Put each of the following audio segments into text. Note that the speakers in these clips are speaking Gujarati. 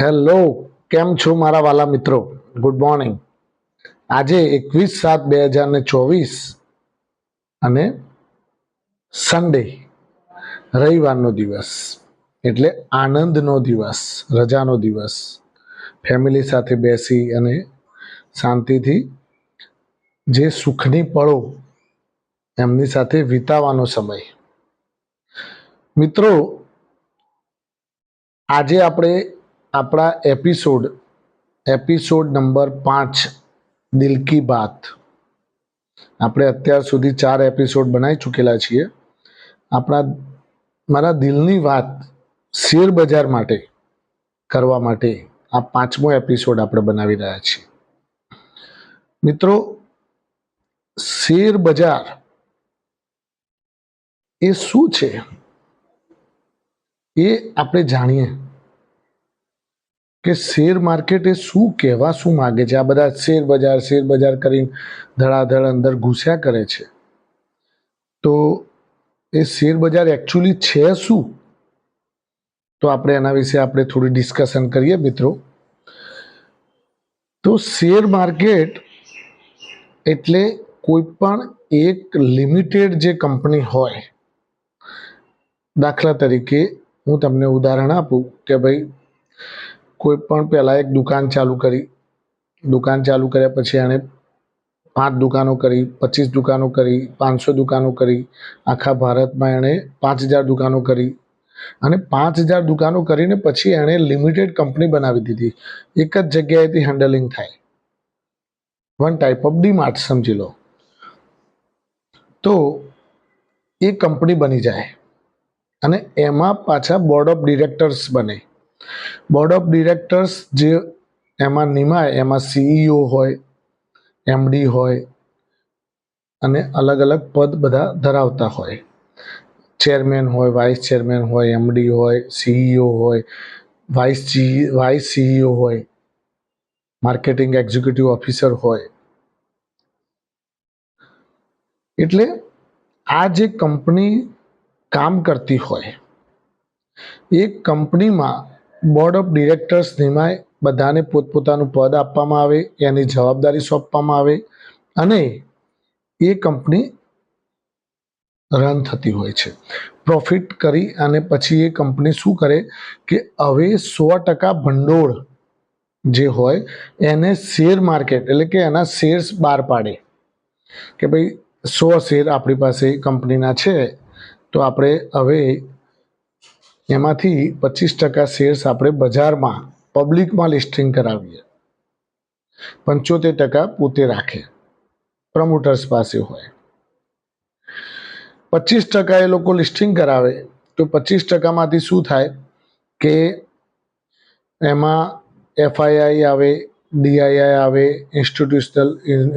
હેલો, કેમ છો મારા વાલા મિત્રો? ગુડ મોર્નિંગ આજે એકવીસ સાત બે હજાર ને ચોવીસ અને સન્ડે રવિવારનો દિવસ, એટલે આનંદનો દિવસ, રજાનો દિવસ. ફેમિલી સાથે બેસી અને શાંતિથી જે સુખની પળો એમની સાથે વિતાવાનો સમય. મિત્રો, આજે આપણે આપણા એપિસોડ એપિસોડ નંબર પાંચ, દિલ કી બાત. આપણે અત્યાર સુધી ચાર એપિસોડ બનાવી ચૂકેલા છીએ. આપણા, મારા દિલની વાત શેર બજાર માટે કરવા માટે આ પાંચમો એપિસોડ આપણે બનાવી રહ્યા છીએ. મિત્રો, શેર બજાર એ શું છે? એ આપણે જાણીએ. કે શેર માર્કેટ એ શું કહેવા, શું માગે છે? આ બધા શેર બજાર શેર બજાર કરીને ધડાધડ અંદર ઘૂસ્યા કરે છે. તો એ શેર બજાર એકચ્યુઅલી છે શું? તો આપણે એના વિશે આપણે થોડી ડિસ્કશન કરીએ મિત્રો. તો શેર માર્કેટ એટલે કોઈ પણ એક લિમિટેડ જે કંપની હોય, દાખલા તરીકે હું તમને ઉદાહરણ આપું કે ભાઈ કોઈ પણ પહેલાં એક દુકાન ચાલુ કરી. દુકાન ચાલુ કર્યા પછી એણે પાંચ દુકાનો કરી, પચીસ દુકાનો કરી, પાંચસો દુકાનો કરી. આખા ભારતમાં એણે પાંચ હજાર દુકાનો કરી. અને પાંચ હજાર દુકાનો કરીને પછી એણે લિમિટેડ કંપની બનાવી દીધી. એક જ જગ્યાએથી હેન્ડલિંગ થાય. વન ટાઈપ ઓફ ડીમાર્ટ સમજી લો. તો એ કંપની બની જાય. અને એમાં પાછા બોર્ડ ઓફ ડિરેક્ટર્સ બને. બોર્ડ ઓફ ડિરેક્ટર્સ જે એમાં નિમાય, એમાં સીઈઓ હોય એમડી હોય, અને અલગ અલગ પદ બધા ધરાવતા હોય. ચેરમેન હોય વાઇસ ચેરમેન હોય એમડી હોય સીઈઓ હોય વાઇસ જી વાઇસ સીઈઓ હોય માર્કેટિંગ એક્ઝિક્યુટિવ ઓફિસર હોય. એટલે આ જે કંપની કામ કરતી હોય, એ કંપનીમાં બોર્ડ ઓફ ડિરેક્ટર્સ નિમાય બધાને પોતપોતાનું પદ આપવામાં આવે, એની જવાબદારી સોંપવામાં આવે અને એ કંપની રન થતી હોય છે. પ્રોફિટ કરી અને પછી એ કંપની શું કરે કે હવે સો ટકા ભંડોળ જે હોય, એને શેર માર્કેટ એટલે કે એના શેર્સ બહાર પાડે. કે ભાઈ, સો શેર આપણી પાસે કંપનીના છે, તો આપણે હવે એમાંથી પચીસ ટકા શેર્સ આપણે બજારમાં પબ્લિકમાં લિસ્ટિંગ કરાવીએ. પંચોતેર ટકા પોતે રાખે. પ્રમોટર્સ પાસે હોય. પચીસ ટકા એ લોકો લિસ્ટિંગ કરાવે. તો પચીસ ટકામાંથી શું થાય કે એમાં એફઆઈઆઈ આવે ડીઆઈઆઈ આવે ઇન્સ્ટિટ્યુશનલ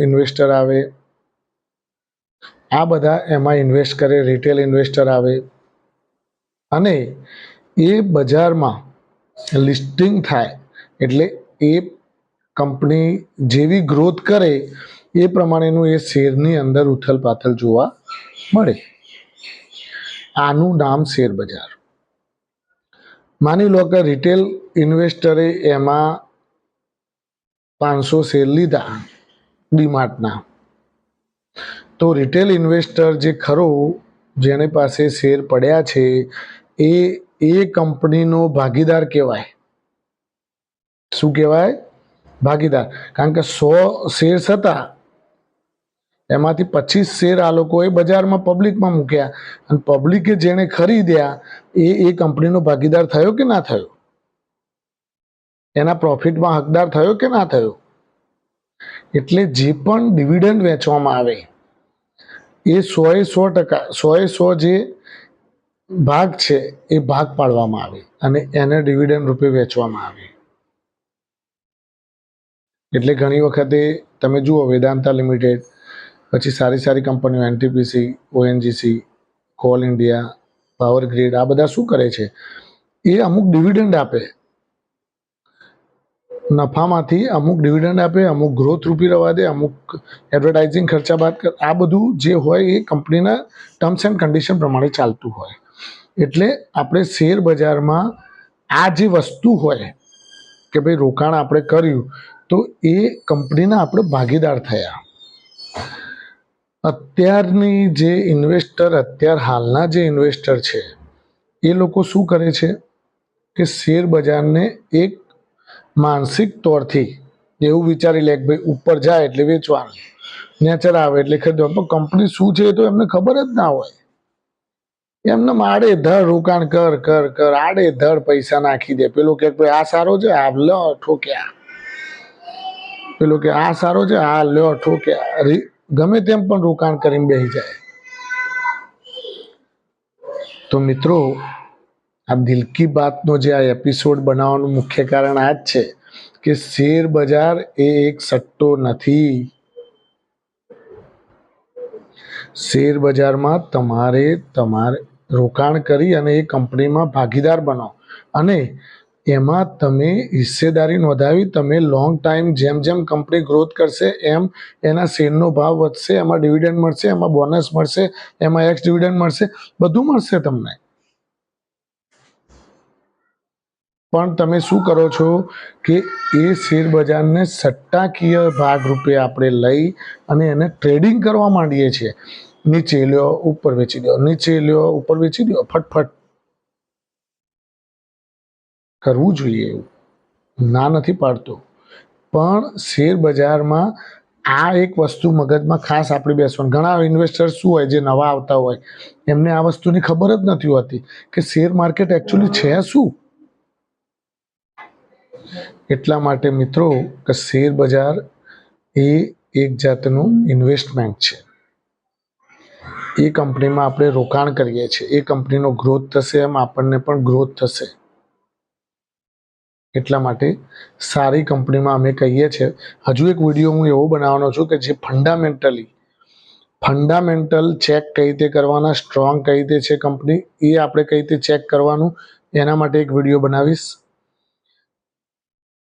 ઇન્વેસ્ટર આવે. આ બધા એમાં ઇન્વેસ્ટ કરે રિટેલ ઇન્વેસ્ટર આવે. અને એ બજારમાં લિસ્ટિંગ થાય એટલે એ કંપની જેવી ગ્રોથ કરે એ પ્રમાણેનું એ શેરની અંદર ઉથલ પાથલ જોવા મળે. આનું નામ શેર બજાર. માની લો કે રિટેલ ઇન્વેસ્ટરે એમાં પાંચસો શેર લીધા ડીમાર્ટના. તો રિટેલ ઇન્વેસ્ટર જે ખરો, જેની પાસે શેર પડ્યા છે એ એ કંપનીનો ભાગીદાર કહેવાય. શું કહેવાય? ભાગીદાર. કારણ કે સો શેર્સ હતા. એમાંથી પચીસ શેર આ લોકોએ બજારમાં પબ્લિકમાં મૂક્યા. અને પબ્લિકે જેણે ખરીદ્યા, એ એ કંપનીનો ભાગીદાર થયો કે ના થયો? એના પ્રોફિટમાં હકદાર થયો કે ના થયો? એટલે જે પણ ડિવિડન્ડ વેચવામાં આવે, એ સોએ સો ટકા સોએ સો જે ભાગ છે એ ભાગ પાડવામાં આવે અને એને ડિવિડન્ડ રૂપે વેચવામાં આવે. એટલે ઘણી વખતે તમે જુઓ વેદાંતા લિમિટેડ, પછી સારી સારી કંપનીઓ NTPC ONGC coal India power grid આ બધા શું કરે છે? એ અમુક ડિવિડન્ડ આપે. નફામાંથી અમુક ડિવિડન્ડ આપે, અમુક ગ્રોથ રૂપી રવા દે, અમુક એડવર્ટાઇઝિંગ ખર્ચા બાદ આ બધું જે હોય એ કંપનીના ટર્મ્સ એન્ડ કન્ડિશન પ્રમાણે ચાલતું હોય. એટલે આપણે શેર બજારમાં આ જે વસ્તુ હોય કે ભાઈ રોકાણ આપણે કર્યું, તો એ કંપનીના આપણે ભાગીદાર થયા. અત્યારની જે ઇન્વેસ્ટર, અત્યાર હાલના જે ઇન્વેસ્ટર છે, એ લોકો શું કરે છે કે શેર બજારને એક માનસિક તોરથી એવું વિચારી લે કે ભાઈ ઉપર જાય એટલે વેચવાનું, નેચર આવે એટલે ખરીદવાનું. પણ કંપની શું છે એ તો એમને ખબર જ ના હોય. એમને આડે ધડ રોકાણ કર કર કર, આડે ધડ પૈસા નાખી દે. પેલો કે આ સારો છે? આ લો, ઠોક્યા. પેલો કે, આ સારો છે? આ લ, ઠોક્યા. ગમે તેમ પણ રોકાણ કરીને બેસી જાય. તો મિત્રો આ દિલ કી બાતનો જે આ એપિસોડ બનાવવાનું મુખ્ય કારણ આ જ છે કે શેર બજાર એ એક સટ્ટો નથી. શેર બજારમાં તમારે તમારે રોકાણ કરી અને એ કંપનીમાં ભાગીદાર બનો. અને એમાં તમે હિસ્સેદારી નોંધાવી, તમે લોંગ ટાઈમ જેમ જેમ કંપની ગ્રોથ કરશે, એમ એના શેરનો ભાવ વધશે, એમાં ડિવિડન્ડ મળશે, એમાં બોનસ મળશે, એમાં એક્સ ડિવિડન્ડ મળશે, બધું મળશે તમને. પણ તમે શું કરો છો કે એ શેર બજારને સટ્ટાકીય ભાગરૂપે આપણે લઈ અને એને ટ્રેડિંગ કરવા માંડીએ છીએ. નીચે લ્યો, ઉપર વેચી દો, નીચે લ્યો, ઉપર વેચી દો, ફટફટ. કરવું જોઈએ એવું. ના નથી પાડતો. પણ શેર બજારમાં આ એક વસ્તુ મગજમાં ખાસ આપણે બેસવાનું. ઘણા ઇન્વેસ્ટર શું હોય, જે નવા આવતા હોય, એમને આ વસ્તુની ખબર જ નથી હોતી કે શેર માર્કેટ એકચ્યુઅલી છે શું? એટલા માટે મિત્રો, કે શેર બજાર એ એક જાતનું ઇન્વેસ્ટમેન્ટ છે. એ કંપનીમાં આપણે રોકાણ કરીએ છીએ. એ કંપનીનો ગ્રોથ થશે એમ આપણને પણ ગ્રોથ થશે. એટલા માટે સારી કંપનીમાં અમે કહીએ છીએ. હજુ એક વીડિયો હું એવો બનાવવાનો છું કે જે ફંડામેન્ટલી ફંડામેન્ટલ ચેક કઈ રીતે કરવાના સ્ટ્રોંગ કઈ રીતે છે કંપની, એ આપણે કઈ રીતે ચેક કરવાનું, એના માટે એક વીડિયો બનાવીશ.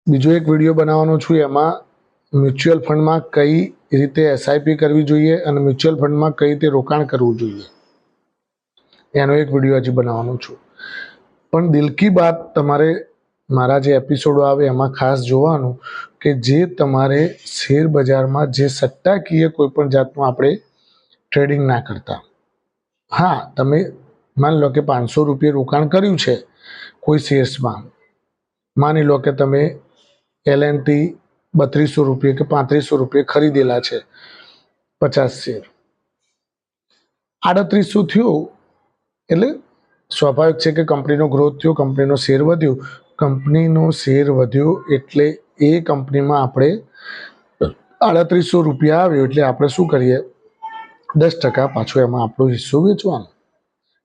બીજો એક વીડિયો બનાવવાનો છું એમાં મ્યુચ્યુઅલ ફંડમાં કઈ રીતે એસઆઈપી કરવી જોઈએ અને મ્યુચ્યુઅલ ફંડમાં કઈ રીતે રોકાણ કરવું જોઈએ? એનો એક વીડિયો હજી બનાવવાનો છું. પણ દિલકી બાત તમારે મારા જે એપિસોડો આવે એમાં ખાસ જોવાનું કે જે તમારે શેર બજારમાં જે સટ્ટાકીય કોઈ પણ જાતનું આપણે ટ્રેડિંગ ના કરતા. હા, તમે માની લો કે પાંચસો રૂપિયા રોકાણ કર્યું છે કોઈ શેર્સમાં. માની લો કે તમે એલ એન ટી બત્રીસો રૂપિયા કે પાંત્રીસો રૂપિયા ખરીદેલા છે પચાસ શેર. આડત્રીસો થયો એટલે સ્વાભાવિક છે કે કંપનીનો ગ્રોથ થયો, કંપનીનો શેર વધ્યો. કંપનીનો શેર વધ્યો એટલે એ કંપનીમાં આપણે આડત્રીસો રૂપિયા આવ્યો. એટલે આપણે શું કરીએ? દસ ટકા પાછો એમાં આપણો હિસ્સો વેચવાનો.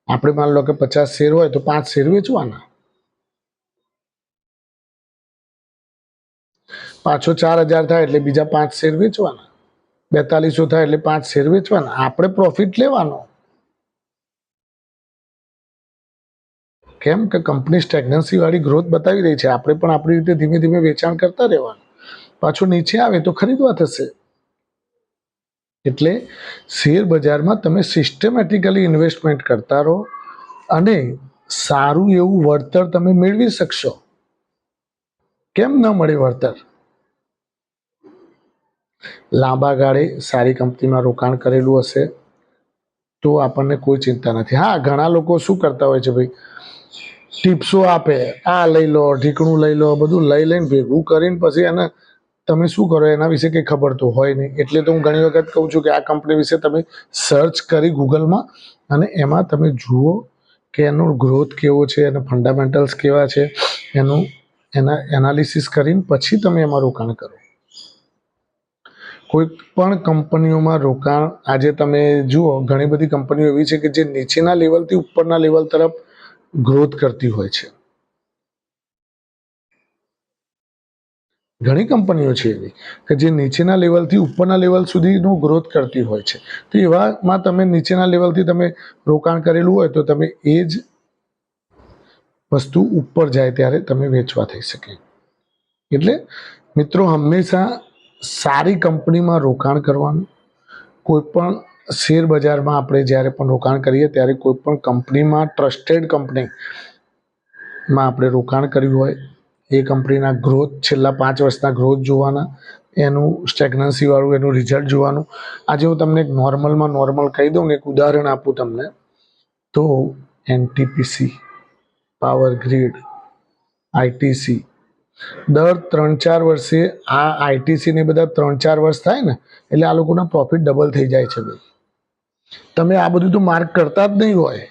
આપણે માની લો કે પચાસ શેર હોય તો પાંચ શેર વેચવાના. પાછો ચાર હજાર થાય એટલે બીજા પાંચ શેર વેચવાના. બેતાલીસો થાય એટલે પાંચ શેર વેચવાના. આપણે પ્રોફિટ લેવાનો. કેમ કે કંપની સ્ટેગ્નન્સી વાળી ગ્રોથ બતાવી રહી છે. આપણે પણ આપણી રીતે ધીમે ધીમે વેચાણ કરતા રહેવાનું. પાછું નીચે આવે તો ખરીદવા થશે. એટલે શેર બજારમાં તમે સિસ્ટમેટિકલી ઇન્વેસ્ટમેન્ટ કરતા રહો અને સારું એવું વળતર તમે મેળવી શકશો. કેમ ન મળે વળતર? લાંબા ગાળે સારી કંપનીમાં રોકાણ કરેલું હશે, તો આપણને કોઈ ચિંતા નથી. હા, ઘણા લોકો શું કરતા હોય છે ભાઈ? ટિપ્સો આપે, આ લઈ લો, ઢીકણું લઈ લો, બધું લઈ લઈને ભેગું કરીને પછી એને તમે શું કરો? એના વિશે કંઈ ખબર તો હોય નહીં. એટલે તો હું ઘણી વખત કહું છું કે આ કંપની વિશે તમે સર્ચ કરી ગૂગલમાં અને એમાં તમે જુઓ કે એનો ગ્રોથ કેવો છે, એના ફંડામેન્ટલ્સ કેવા છે, એનું એના એનાલિસિસ કરીને પછી તમે એમાં રોકાણ કરો. કોઈ પણ કંપનીઓમાં રોકાણ, આજે તમે જુઓ, ઘણી બધી કંપનીઓ એવી છે કે જે નીચેના લેવલથી ઉપરના લેવલ તરફ ગ્રોથ કરતી હોય છે. ઘણી કંપનીઓ છે એવી કે જે નીચેના લેવલથી ઉપરના લેવલ સુધીનું ગ્રોથ કરતી હોય છે. તો એવામાં તમે નીચેના લેવલથી તમે રોકાણ કરેલું હોય તો તમે એ જ વસ્તુ ઉપર જાય ત્યારે તમે વેચવા થઈ શકે. એટલે મિત્રો, હંમેશા સારી કંપનીમાં રોકાણ કરવાનું. કોઈપણ શેર બજારમાં આપણે જ્યારે પણ રોકાણ કરીએ ત્યારે કોઈપણ કંપનીમાં ટ્રસ્ટેડ કંપનીમાં આપણે રોકાણ કર્યું હોય, એ કંપનીના ગ્રોથ છેલ્લા પાંચ વર્ષના ગ્રોથ જોવાના, એનું સ્ટેગ્નન્સીવાળું, એનું રિઝલ્ટ જોવાનું. આજે હું તમને એક નોર્મલમાં નોર્મલ કહી દઉં ને, એક ઉદાહરણ આપું તમને. તો એનટીપીસી પાવર ગ્રીડ આઈટીસી દર ત્રણ ચાર વર્ષે આ આઈટીસી ને બધા ત્રણ ચાર વર્ષ થાય ને, એટલે આ લોકોના પ્રોફિટ ડબલ થઈ જાય છે ભાઈ. તમે આ બધું તો માર્ક કરતા જ નહીં હોય.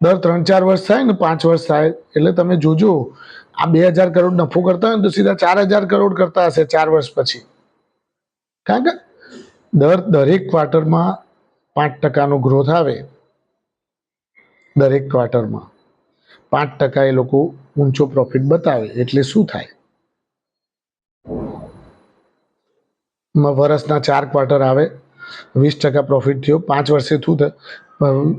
દર ત્રણ ચાર વર્ષ થાય ને, પાંચ વર્ષ થાય, એટલે તમે જોજો, આ બે હજાર કરોડ નફો કરતા હોય ને, તો સીધા ચાર હજાર કરોડ કરતા હશે ચાર વર્ષ પછી. કારણ કે દર, દરેક ક્વાર્ટરમાં પાંચ ટકાનો ગ્રોથ આવે. દરેક ક્વાર્ટરમાં પાંચ ટકા એ લોકો ઊંચો પ્રોફિટ બતાવે એટલે શું થાય મ- વર્ષના ચાર ક્વાર્ટર આવે વીસ ટકા પ્રોફિટ થયો પાંચ વર્ષે શું થાય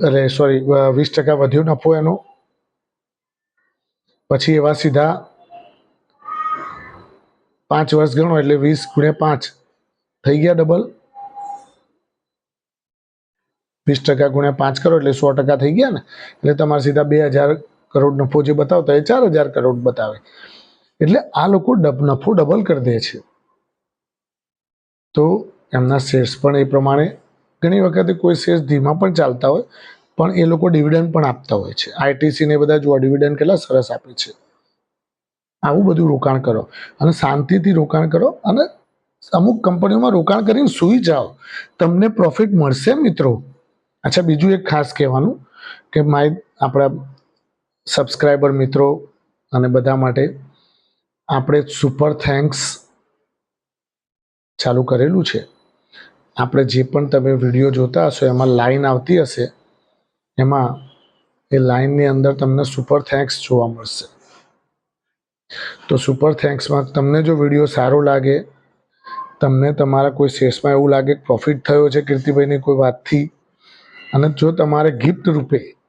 અરે સોરી વીસ ટકા વધ્યો નફો એનો પછી એવા સીધા પાંચ વર્ષ ગણો એટલે વીસ ગુણ્યા પાંચ થઈ ગયા ડબલ વીસ ટકા ગુણ્યા પાંચ કરો એટલે સો ટકા થઈ ગયા ને એટલે તમારે સીધા બે હજાર કરોડ નફો જે બતાવતા એ ચાર હજાર કરોડ બતાવે. એટલે આ લોકો ડબ, નફો ડબલ કરી દે છે. તો એમના શેર્સ પણ એ પ્રમાણે ઘણી વખતે કોઈ શેર્સ ધીમા પણ ચાલતા હોય, પણ એ લોકો ડિવિડન્ડ પણ આપતા હોય છે. આઈટીસી ને બધા જોવા ડિવિડન્ડ કેટલા સરસ આપે છે. આવું બધું રોકાણ કરો અને શાંતિથી રોકાણ કરો અને અમુક કંપનીઓમાં રોકાણ કરીને સૂઈ જાઓ. તમને પ્રોફિટ મળશે, મિત્રો. અચ્છા, બીજું એક ખાસ કહેવાનું કે માય આપણા સબસ્ક્રાઈબર મિત્રો અને બધા માટે આપણે સુપર થેન્ક્સ ચાલુ કરેલું છે. આપણે જે પણ તમે વીડિયો જોતા હશો, એમાં લાઈન આવતી હશે, એમાં એ લાઈનની અંદર તમને સુપર થેન્ક્સ જોવા મળશે. તો સુપર થેન્ક્સમાં તમને જો વીડિયો સારો લાગે, તમને તમારા કોઈ શેર્સમાં એવું લાગે પ્રોફિટ થયો છે કીર્તિભાઈની કોઈ વાતથી, અને જો તમારે ગિફ્ટ રૂપે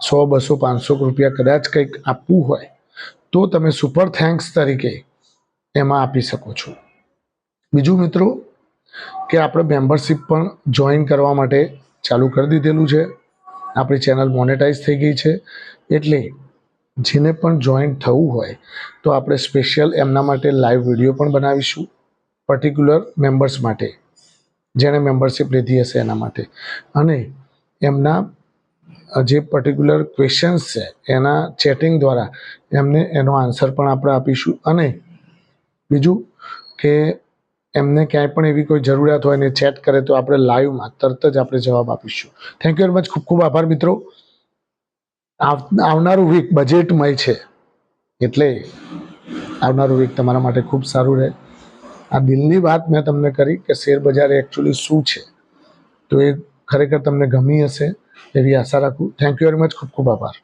સો, બસો, પાંચસો રૂપિયા કદાચ કંઈક આપવું હોય, તો તમે સુપર થેન્ક્સ તરીકે એમાં આપી શકો છો. બીજું મિત્રો, કે આપણે મેમ્બરશિપ પણ જોઈન કરવા માટે ચાલુ કરી દીધેલું છે. આપણી ચેનલ મોનેટાઈઝ થઈ ગઈ છે. એટલે જેને પણ જોઈન થવું હોય, તો આપણે સ્પેશિયલ એમના માટે લાઈવ વીડિયો પણ બનાવીશું પર્ટિક્યુલર મેમ્બર્સ માટે, જેણે મેમ્બરશિપ લીધી હશે એના માટે. અને એમના જે પર્ટિક્યુલર ક્વેશ્ચન્સ છે, એના ચેટિંગ દ્વારા એમને એનો આન્સર પણ આપણે આપીશું. અને બીજું કે એમને ક્યાંય પણ એવી કોઈ જરૂરિયાત હોય ને ચેટ કરે તો આપણે લાઈવમાં તરત જ આપણે જવાબ આપીશું. થેન્ક યુ વેરી મચ ખૂબ ખૂબ આભાર મિત્રો. આવનારું વીક બજેટમય છે. એટલે આવનારું વીક તમારા માટે ખૂબ સારું રહે. આ દિલની વાત મેં તમને કરી કે શેર બજાર એકચ્યુઅલી શું છે? તો એ ખરેખર તમને ગમી હશે. એવી આશા રાખું. થેન્ક યુ વેરી મચ ખૂબ ખૂબ આભાર.